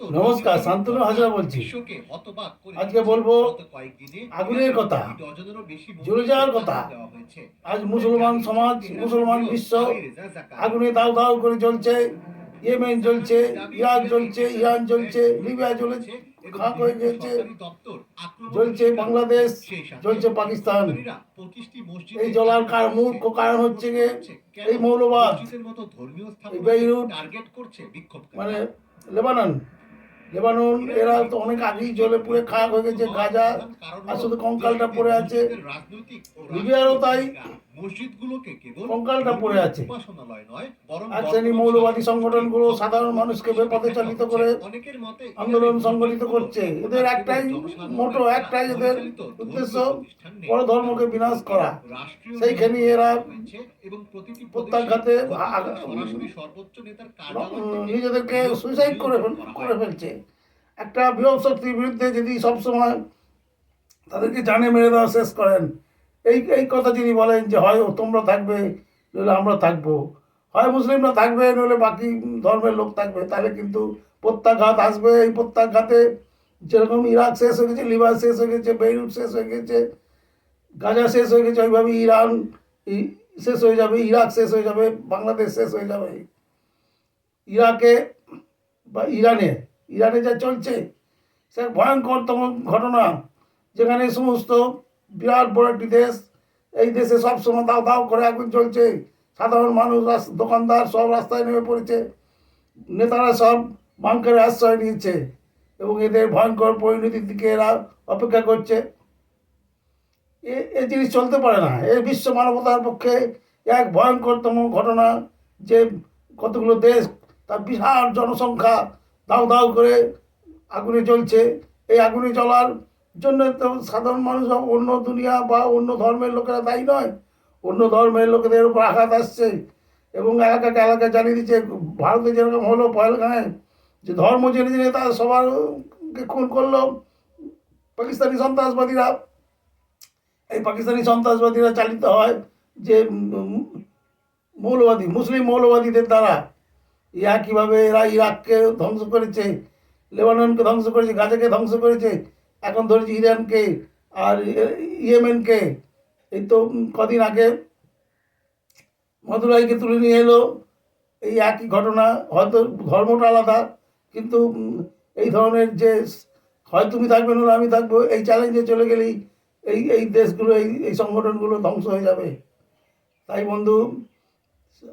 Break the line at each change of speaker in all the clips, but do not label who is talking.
নমস্কার, শান্তনু হাজরা বলছি। আজকে বলব আগুনের কথা, জ্বলে যাওয়ার কথা। আজ মুসলমান সমাজ মুসলমান বিশ্ব আগুনে দাউ দাউ করে জ্বলছে ইয়েমেন জ্বলছে ইরাক জ্বলছে ইরান জ্বলছে লিবিয়া জ্বলছে খাক হয়ে জ্বলছে জ্বলছে বাংলাদেশ জ্বলছে পাকিস্তান। এই জ্বলার কারণ হচ্ছে গিয়ে এই মৌলবাদ। বেইরুট মানে লেবানন। লেবানন এরা তো অনেক আগেই জলে পুড়ে খারাপ হয়ে গেছে গাজা আর শুধু কঙ্কালটা পড়ে আছে। লিবিয়ারও তাই।
মসজিদগুলোকে কেবল
কঙ্কালটা পড়ে আছে।
উপাসনালয় নয় বরং
মৌলবাদী সংগঠনগুলো সাধারণ মানুষকে বেপথে চালিত করে
অনেকের মতে
আন্দোলন সংগঠিত করছে। এদের একটাই মোটো একটাই এদের উদ্দেশ্য বড় ধর্মকে বিনাশ করা। সেইখানে এরা
এবং প্রতিটি
প্রত্যাঘাতে
সর্বোচ্চ নেতার
নিজেদেরকে সুইসাইড করে করে ফেলছে। একটা বৃহৎ শক্তির বিরুদ্ধে যদি সবসময় তাদেরকে জানে মেরে দেওয়া শেষ করেন এই এই কথা যদি বলেন যে হয় তোমরা থাকবে, নইলে আমরা থাকব। হয় মুসলিমরা থাকবে, নইলে বাকি ধর্মের লোক থাকবে, তাহলে কিন্তু প্রত্যাঘাত আসবে। এই প্রত্যাঘাতে যেরকম ইরাক শেষ হয়ে গেছে লিবাস শেষ হয়ে গেছে বেইরুট শেষ হয়ে গেছে, গাজা শেষ হয়ে গেছে ওইভাবে ইরান শেষ হয়ে যাবে, ইরাক শেষ হয়ে যাবে, বাংলাদেশ শেষ হয়ে যাবে। ইরাকে বা ইরানে ইরানে যা চলছে সে ভয়ঙ্করতম ঘটনা। যেখানে সমস্ত বিরাট বড় একটি দেশ। এই দেশে সব সময় দাও দাও করে আগুন চলছে। সাধারণ মানুষ দোকানদার সব রাস্তায় নেমে পড়েছে। নেতারা সব বাংকারে আশ্রয় নিয়েছে এবং এদের ভয়ঙ্কর পরিণতির দিকে এরা অপেক্ষা করছে। এ এ জিনিস চলতে পারে না। এ বিশ্ব মানবতার পক্ষে এক ভয়ঙ্করতম ঘটনা যে কতগুলো দেশ, তার বিশাল জনসংখ্যা দাউ দাউ করে আগুনে জ্বলছে। এই আগুনে জ্বলার জন্য তো সাধারণ মানুষ অন্য দুনিয়া বা অন্য ধর্মের লোকেরা তাই নয়। অন্য ধর্মের লোকেদের উপর আঘাত আসছে। এবং এলাকাকে এলাকা জানিয়ে দিচ্ছে, ভারতে যেরকম হলো পয়লগাঁয়ে যে ধর্ম জেনে জেনে তার সবারকে খুন করল পাকিস্তানি সন্ত্রাসবাদীরা। এই পাকিস্তানি সন্ত্রাসবাদীরা চালিত হয় যে মৌলবাদী, মুসলিম মৌলবাদীদের দ্বারা। ইয়া কীভাবে এরা ইরাককে ধ্বংস করেছে, লেবাননকে ধ্বংস করেছে, গাজাকে ধ্বংস করেছে এখন ধরেছে ইরানকে আর ইয়েমেনকে, এই তো কদিন আগে মদুরাইকে তুলে নিয়ে এলো। এই একই ঘটনা, হয়তো ধর্মটা আলাদা, কিন্তু এই ধরনের যে হয় তুমি থাকবে না আমি থাকব, এই চ্যালেঞ্জে চলে গেলেই এই এই দেশগুলো, এই এই সংগঠনগুলো ধ্বংস হয়ে যাবে। তাই বন্ধু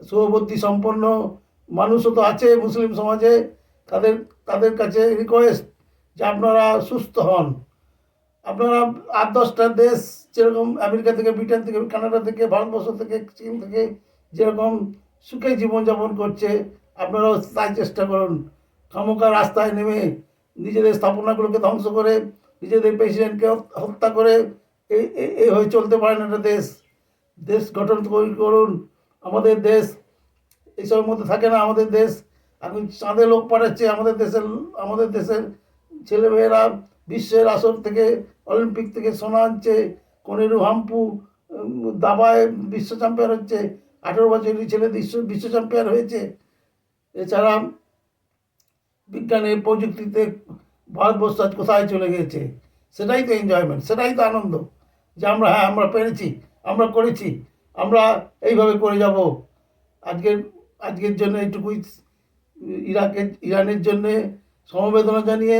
শুভবুদ্ধি সম্পন্ন মানুষও তো আছে মুসলিম সমাজে, তাদের তাদের কাছে রিকোয়েস্ট যে আপনারা সুস্থ হন। আপনারা আট, দশটা দেশ যেরকম আমেরিকা থেকে, ব্রিটেন থেকে, কানাডা থেকে, ভারতবর্ষ থেকে, চীন থেকে যেরকম সুখে জীবনযাপন করছে, আপনারাও তাই চেষ্টা করুন। খামোকা রাস্তায় নেমে নিজেদের স্থাপনাগুলোকে ধ্বংস করে, নিজেদের প্রেসিডেন্টকে হত্যা করে এই এই- হয়ে চলতে পারে না দেশ। দেশ গঠন করি- করুন। আমাদের দেশ এইসবের মধ্যে থাকে না, আমাদের দেশ। এখন চাঁদে লোক পাঠাচ্ছে, আমাদের দেশের আমাদের দেশের ছেলেমেয়েরা বিশ্বের আসর থেকে অলিম্পিক থেকে সোনা আনছে, কনেরু হাম্পু দাবায় বিশ্ব চ্যাম্পিয়ন হচ্ছে, আঠেরো বছরের ছেলে বিশ্ব বিশ্ব চ্যাম্পিয়ন হয়েছে। এছাড়া বিজ্ঞানে, প্রযুক্তিতে ভারতবর্ষ আজ কোথায় চলে গেছে, সেটাই তো এনজয়মেন্ট সেটাই তো আনন্দ। যে আমরা হ্যাঁ আমরা পেরেছি, আমরা করেছি, আমরা এইভাবে করে যাব। আজকের আজকের জন্য এইটুকুই। ইরাকের, ইরানের জন্যে সমবেদনা জানিয়ে